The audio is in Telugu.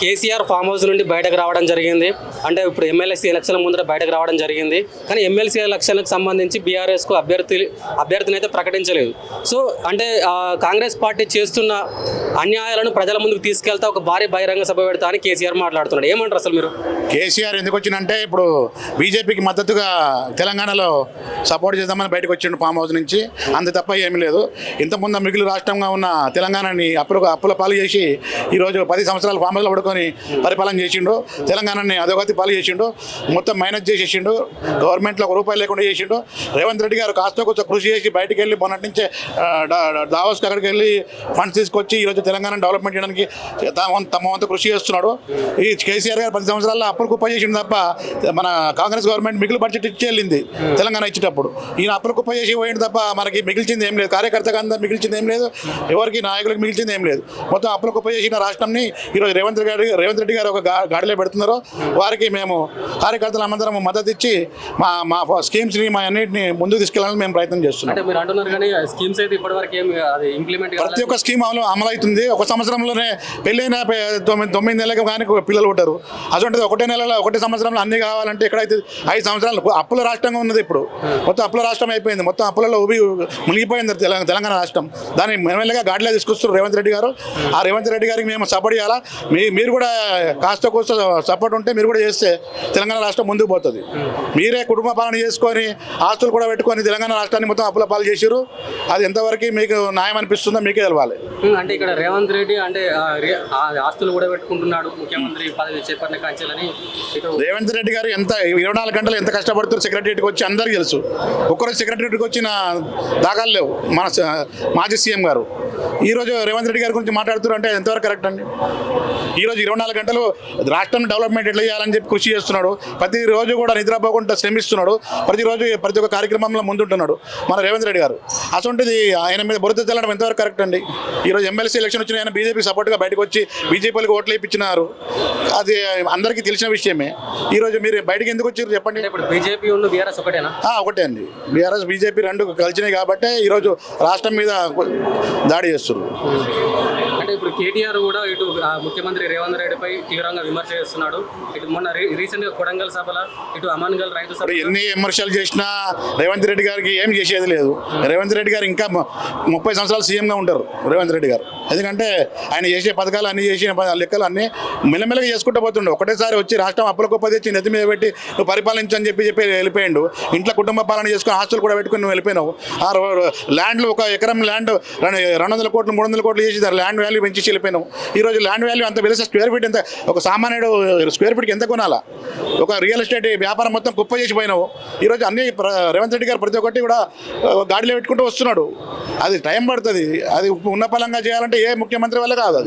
కేసీఆర్ ఫామ్ హౌస్ నుండి బయటకు రావడం జరిగింది. అంటే ఇప్పుడు ఎమ్మెల్సీ ఎలక్షన్ల ముందర బయటకు రావడం జరిగింది. కానీ ఎమ్మెల్సీ ఎలక్షన్లకు సంబంధించి బీఆర్ఎస్కు అభ్యర్థి అభ్యర్థిని అయితే ప్రకటించలేదు. సో అంటే కాంగ్రెస్ పార్టీ చేస్తున్న అన్యాయాలను ప్రజల ముందుకు తీసుకెళ్తా ఒక భారీ బహిరంగ సభ పెడతా అని కేసీఆర్ మాట్లాడుతున్నాడు. ఏమంటారు అసలు మీరు? కేసీఆర్ ఎందుకు వచ్చినంటే ఇప్పుడు బీజేపీకి మద్దతుగా తెలంగాణలో సపోర్ట్ చేద్దామని బయటకు వచ్చిండు ఫామ్ హౌస్ నుంచి. అంత తప్ప ఏమీ లేదు. ఇంతకుముందు మిగిలిన రాష్ట్రంగా ఉన్న తెలంగాణని అప్పుల అప్పుల పాలు చేసి ఈరోజు పది సంవత్సరాలు ఫామ్ హౌస్లో పట్టుకొని పరిపాలన చేసిండు. తెలంగాణని అధోగతి పాలు చేసిండు. మొత్తం మైనస్ చేసేసిండు. గవర్నమెంట్లో ఒక రూపాయి లేకుండా చేసిండు. రేవంత్ రెడ్డి గారు కాస్త కొంచెం కృషి చేసి బయటికి వెళ్ళి మొన్నటి నుంచే ఆ, దావోస్కి అక్కడికి వెళ్ళి ఫండ్స్ తీసుకొచ్చి ఈరోజు తెలంగాణ డెవలప్మెంట్ చేయడానికి తమ వంతు- తమ వంతు కృషి చేస్తున్నాడు. ఈ కేసీఆర్ గారు పది సంవత్సరాల్లో అప్పులు కుప్ప చేసిండు తప్ప మన కాంగ్రెస్ గవర్నమెంట్ మిగిలిన బడ్జెట్ ఇచ్చి వెళ్ళింది తెలంగాణ ఇచ్చేటప్పుడు. ఈయన అప్పులు కుప్ప చేసి పోయింది తప్ప మనకి మిగిల్చింది ఏం లేదు. కార్యకర్తగా అంతా మిగిల్చింది ఏం లేదు. ఎవరికి నాయకులకు మిగిల్చింది ఏం లేదు. మొత్తం అప్పులు కుప్ప చేసిన రాష్ట్రంని ఈరోజు రేవంత్ రెడ్డి రేవంత్ రెడ్డి గారు ఒక గాడిలో పెడుతున్నారు వారికి మేము కార్యకర్తలు అందరం మద్దతు ఇచ్చి మా మా స్కీమ్స్ని మా అన్నింటిని ముందుకు తీసుకెళ్ళాలని మేము ప్రయత్నం చేస్తున్నాం. స్కీమ్స్ ప్రతి ఒక్క స్కీమ్ అమలు అమలవుతుంది. ఒక సంవత్సరంలోనే పెళ్ళైన తొమ్మిది తొమ్మిది నెలలకు కానీ పిల్లలు ఉంటారు అటువంటిది ఒకటే నెలలో ఒకటే సంవత్సరంలో అన్ని కావాలంటే ఎక్కడైతే ఐదు సంవత్సరాలు అప్పుల రాష్ట్రంగా ఉన్నది ఇప్పుడు. మొత్తం అప్పుల రాష్ట్రం అయిపోయింది. మొత్తం అప్పులలో ఉబి మునిగిపోయింది తెలంగాణ తెలంగాణ రాష్ట్రం. దాన్ని ఎమ్మెల్యేగా గాడిలో తీసుకొస్తారు రేవంత్ రెడ్డి గారు. ఆ రేవంత్ రెడ్డి గారికి మేము సపోర్ట్ చేయాలా? మీ మీరు కూడా కాస్త కోస్త సపోర్ట్ ఉంటే మీరు కూడా చేస్తే తెలంగాణ రాష్ట్రం ముందుకు పోతుంది. మీరే కుటుంబ పాలన చేసుకొని ఆస్తులు కూడా పెట్టుకొని తెలంగాణ రాష్ట్రాన్ని మొత్తం అప్పుల పాలు చేసిరు అది ఎంతవరకు మీకు న్యాయం అనిపిస్తుందో మీకే తెలవాలి. అంటే ఇక్కడ రేవంత్ రెడ్డి అంటే ఆస్తులు కూడా పెట్టుకుంటున్నాడు ముఖ్యమంత్రి పదవి చేపట్టిన కాంచెలని రేవంత్ రెడ్డి గారు ఎంత ఇరవై నాలుగు గంటలు ఎంత కష్టపడుతారు సెక్రటరీకి వచ్చి అందరికీ తెలుసు. ఒక్కరోజు సెక్రటరీకి వచ్చిన దాఖలు లేవు. మన మాజీ సీఎం గారు. ఈరోజు రేవంత్ రెడ్డి గారి గురించి మాట్లాడుతున్నారు అంటే ఎంతవరకు కరెక్ట్ అండి? ఈరోజు ఇరవై నాలుగు గంటలు రాష్ట్రం డెవలప్మెంట్ ఎట్లా చేయాలని చెప్పి కృషి చేస్తున్నాడు. ప్రతిరోజు కూడా నిద్రపోకుండా శ్రమిస్తున్నాడు. ప్రతిరోజు ప్రతి ఒక్క కార్యక్రమంలో ముందుంటున్నాడు మన రేవంత్ రెడ్డి గారు. అటువంటిది ఆయన మీద బురద తెల్లడం ఎంతవరకు కరెక్ట్ అండి? ఈరోజు ఎమ్మెల్సీ ఎలక్షన్ వచ్చిన ఆయన బీజేపీ సపోర్ట్గా బయటకు వచ్చి బీజేపీలకు ఓట్లు ఇప్పించినారు. అది అందరికీ తెలిసిన విషయమే. ఈరోజు మీరు బయటకు ఎందుకు వచ్చారు చెప్పండి? అంటే ఇప్పుడు బీజేపీ ఉన్న బీఆర్ఎస్ ఒకటేనా? ఒకటే అండి. బీఆర్ఎస్ బీజేపీ రెండు కలిసినాయి కాబట్టే ఈరోజు రాష్ట్రం మీద దాడి చేస్తున్నారు అంటే ఇప్పుడు కేటీఆర్ కూడా ఇటు ముఖ్యమంత్రి రేవంత్ రెడ్డిపై తీవ్రంగా విమర్శ చేస్తున్నాడు. ఇటు మొన్న రీ- రీసెంట్గా కొడంగల్ సభలో ఇటు అమన్గల్ రైతు సభ ఎన్ని విమర్శలు చేసినా రేవంత్ రెడ్డి గారికి ఏం చేసేది లేదు. రేవంత్ రెడ్డి గారు ఇంకా ముప్పై సంవత్సరాలు సీఎంగా ఉంటారు రేవంత్ రెడ్డి గారు. ఎందుకంటే ఆయన చేసే పథకాలు అన్ని చేసిన లెక్కలు అన్ని మెల్లమెల్లగా చేసుకుంటూ పోతుండే. ఒకటేసారి వచ్చి రాష్ట్రం అప్పుల గొప్ప తెచ్చి నెత్తి మీద పెట్టి నువ్వు పరిపాలించని చెప్పి చెప్పి వెళ్ళిపోయిండు. ఇంట్లో కుటుంబ పాలన చేసుకుని ఆస్తులు కూడా పెట్టుకుని నువ్వు వెళ్ళిపోయినావు. ఆ ల్యాండ్లు ఒక ఎకరం ల్యాండ్ రెండు వందల కోట్లు మూడు వందల కోట్లు చేసి ల్యాండ్ వాల్యూ పెంచి వెళ్ళిపోయినావు ఈ రోజు ల్యాండ్ వాల్యూ అంత వెలిసే స్క్వేర్ ఫీట్ ఎంత ఒక సామాన్యుడు స్క్వేర్ ఫీట్కి ఎంత కొనాలా? ఒక రియల్ ఎస్టేట్ వ్యాపారం మొత్తం కుప్ప చేసిపోయినావు ఈరోజు అన్ని రేవంత్ రెడ్డి గారు ప్రతి ఒక్కటి కూడా గాడిలో పెట్టుకుంటూ వస్తున్నాడు. అది టైం పడుతుంది. అది ఉన్న పలంగా చేయాలంటే ఏ ముఖ్యమంత్రి వల్ల కాదు అది.